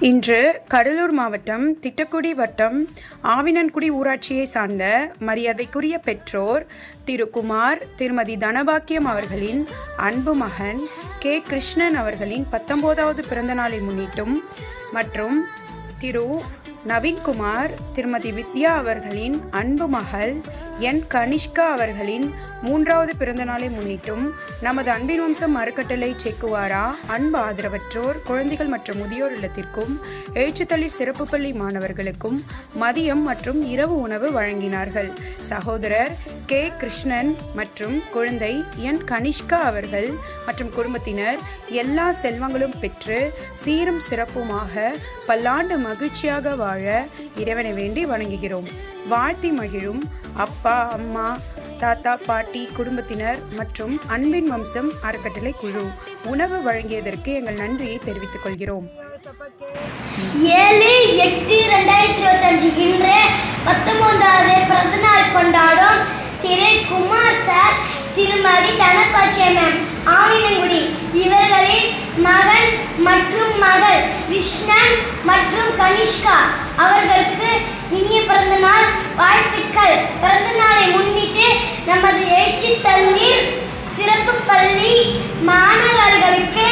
இன்று கடலூர் மாவட்டம் திட்டக்குடி வட்டம் ஆவினன்குடி ஊராட்சியை சார்ந்த மரியாதைக்குரிய பெற்றோர் திரு குமார் திருமதி தனபாக்கியம் அவர்களின் அன்பு மகன் கே. கிருஷ்ணன் அவர்களின் பத்தொன்பதாவது பிறந்தநாளை முன்னிட்டும் மற்றும் திரு நவீன்குமார் திருமதி வித்யா அவர்களின் அன்பு மகள் என் கனிஷ்கா அவர்களின் மூன்றாவது பிறந்தநாளை முன்னிட்டும் நமது அன்பின் வம்சம் அறக்கட்டளை செக்குவாரா அன்பு ஆதரவற்றோர் குழந்தைகள் மற்றும் முதியோர் இல்லத்திற்கும் எழுச்சித்தளிர் சிறப்பு பள்ளி மாணவர்களுக்கும் மதியம் மற்றும் இரவு உணவு வழங்கினார்கள். சகோதரர் கே. கிருஷ்ணன் மற்றும் குழந்தை என் கனிஷ்கா அவர்கள் மற்றும் குடும்பத்தினர் எல்லா செல்வங்களும் பெற்று சீரும் சிறப்புமாக பல்லாண்டு மகிழ்ச்சியாக வாழ வாழ இறைவனை வேண்டி வணங்குகிறோம். வாழ்த்தி மகிழும் அப்பா அம்மா தாத்தா பாட்டி குடும்பத்தினர் மற்றும் அன்பின் வம்சம் அறக்கட்டளை குழு. உணவு வழங்கியதற்கு எங்கள் நன்றியை தெரிவித்துக் கொள்கிறோம். ஏழு எட்டு ரெண்டாயிரத்தி இருபத்தஞ்சு இன்று பத்தொன்பதாவது பிறந்த நாள் கொண்டாடும் திரு குமார் சார் திருமதி தனபாக்கிய மேம் ஆவினங்குடி இவர்களின் மகன் மற்றும் மகள் விஷ்ணன் மற்றும் கனிஷ்கா. அவர்களுக்கு இனிய பிறந்தநாள் வாழ்த்துக்கள். பிறந்த நாளை முன்னிட்டு நமது எழுச்சி தள்ளீர் சிறப்பு பள்ளி மாணவர்களுக்கு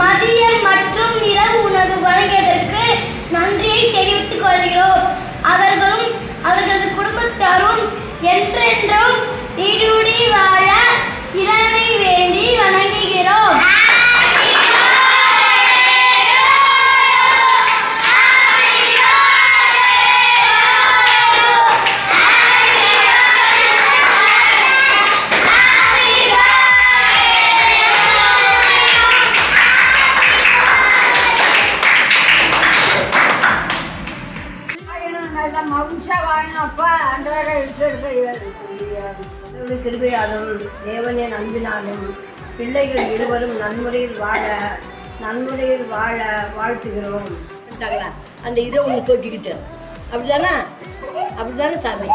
மதியம் மற்றும் இரவு உணவு வழங்கியதற்கு நன்றியை தெரிவித்துக் கொள்கிறோம். அவர்களும் அவர்களது குடும்பத்தாரும் என்றென்றும் நீடூடி வாழ இறைவனை வேண்டி வணங்குகிறோம். எல்லாம் மகிழ்ச்சியாக வாங்கினப்பா அன்றாட இருக்கிறது கிருபையாலும் தேவனே நம்பினாலும் பிள்ளைகள் இருவரும் நன்முறையில் வாழ நன்முறையில் வாழ வாழ்த்துகிறோம். அந்த இதை ஒன்று தூக்கிக்கிட்டு. அப்படிதானே அப்படிதானே சாமி?